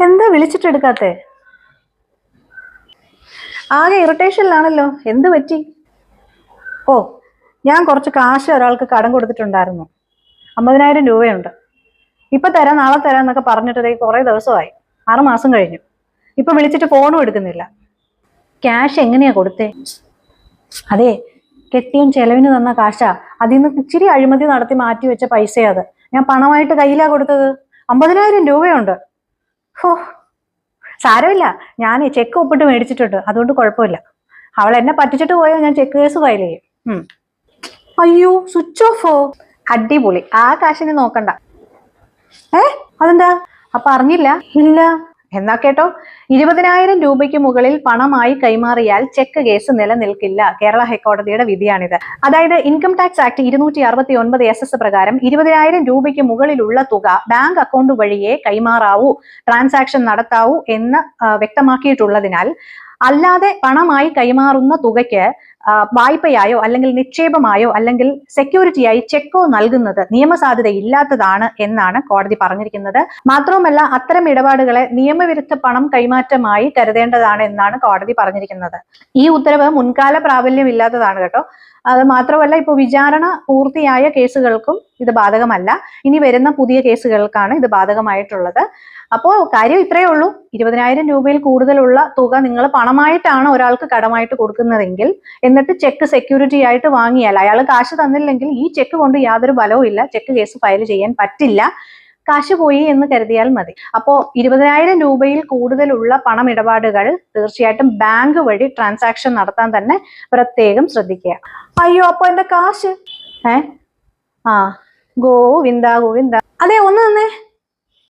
എന്താ വിളിച്ചിട്ടെടുക്കാത്തെ? ആകെ ഇറിറ്റേഷനിലാണല്ലോ. എന്ത് പറ്റി? ഓ ഞാൻ കുറച്ച് കാശ് ഒരാൾക്ക് കടം കൊടുത്തിട്ടുണ്ടായിരുന്നു. അമ്പതിനായിരം രൂപയുണ്ട്. ഇപ്പൊ തരാം നാളെ തരാം എന്നൊക്കെ പറഞ്ഞിട്ട് കുറെ ദിവസമായി. ആറുമാസം കഴിഞ്ഞു. ഇപ്പൊ വിളിച്ചിട്ട് ഫോണും എടുക്കുന്നില്ല. ക്യാഷ് എങ്ങനെയാ കൊടുത്തേ? അതെ കെട്ടിയും ചെലവിന് തന്ന കാശാ. അതിൽ നിന്ന് ഇച്ചിരി അഴിമതി നടത്തി മാറ്റി വെച്ച പൈസയാ അത്. ഞാൻ പണമായിട്ട് കയ്യിലാ കൊടുത്തത്. അമ്പതിനായിരം രൂപയുണ്ട്. ഹോ സാരമില്ല. ഞാൻ ചെക്ക് ഒപ്പിട്ട് മേടിച്ചിട്ടുണ്ട്. അതുകൊണ്ട് കുഴപ്പമില്ല. അവൾ എന്നെ പറ്റിച്ചിട്ട് പോയോ ഞാൻ ചെക്ക് കേസ് ഫയൽ ചെയ്യും. അയ്യോ സ്വിച്ച് ഓഫോ അടിപൊളി. ആ കാശിനെ നോക്കണ്ട. ഏ? അതെന്താ? അപ്പൊ അറിഞ്ഞില്ല ഇല്ല. എന്നാ കേട്ടോ? ഇരുപതിനായിരം രൂപയ്ക്ക് മുകളിൽ പണമായി കൈമാറിയാൽ ചെക്ക് കേസ് നിലനിൽക്കില്ല. കേരള ഹൈക്കോടതിയുടെ വിധിയാണിത്. അതായത് ഇൻകം ടാക്സ് ആക്ട് ഇരുന്നൂറ്റി അറുപത്തി ഒൻപത് എസ് എസ് പ്രകാരം ഇരുപതിനായിരം രൂപയ്ക്ക് മുകളിലുള്ള തുക ബാങ്ക് അക്കൗണ്ട് വഴിയേ കൈമാറാവൂ ട്രാൻസാക്ഷൻ നടത്താവൂ എന്ന് വ്യക്തമാക്കിയിട്ടുള്ളതിനാൽ അല്ലാതെ പണമായി കൈമാറുന്ന തുകയ്ക്ക് വായ്പയായോ അല്ലെങ്കിൽ നിക്ഷേപമായോ അല്ലെങ്കിൽ സെക്യൂരിറ്റിയായി ചെക്കോ നൽകുന്നത് നിയമസാധ്യത ഇല്ലാത്തതാണ് എന്നാണ് കോടതി പറഞ്ഞിരിക്കുന്നത്. മാത്രവുമല്ല അത്തരം ഇടപാടുകളെ നിയമവിരുദ്ധ പണം കൈമാറ്റമായി കരുതേണ്ടതാണ് എന്നാണ് കോടതി പറഞ്ഞിരിക്കുന്നത്. ഈ ഉത്തരവ് മുൻകാല പ്രാബല്യമില്ലാത്തതാണ് കേട്ടോ. അത് മാത്രമല്ല ഇപ്പോൾ വിചാരണ പൂർത്തിയായ കേസുകൾക്കും ഇത് ബാധകമല്ല. ഇനി വരുന്ന പുതിയ കേസുകൾക്കാണ് ഇത് ബാധകമായിട്ടുള്ളത്. അപ്പോൾ കാര്യം ഇത്രയേ ഉള്ളൂ. ഇരുപതിനായിരം രൂപയിൽ കൂടുതലുള്ള തുക നിങ്ങൾ പണമായിട്ടാണ് ഒരാൾക്ക് കടമായിട്ട് കൊടുക്കുന്നതെങ്കിൽ എന്നിട്ട് ചെക്ക് സെക്യൂരിറ്റി ആയിട്ട് വാങ്ങിയാൽ അയാൾ കാശ് തന്നില്ലെങ്കിൽ ഈ ചെക്ക് കൊണ്ട് യാതൊരു ബലവും ഇല്ല. ചെക്ക് കേസ് ഫയൽ ചെയ്യാൻ പറ്റില്ല. കാശ് പോയി എന്ന് കരുതിയാൽ മതി. അപ്പോൾ ഇരുപതിനായിരം രൂപയിൽ കൂടുതലുള്ള പണമിടപാടുകൾ തീർച്ചയായിട്ടും ബാങ്ക് വഴി ട്രാൻസാക്ഷൻ നടത്താൻ തന്നെ പ്രത്യേകം ശ്രദ്ധിക്കുക. അയ്യോ അപ്പൊ എന്റെ കാശ്? ഏ? ആ ഗോവിന്ദ ഗോവിന്ദ അതെ ഒന്ന് തന്നെ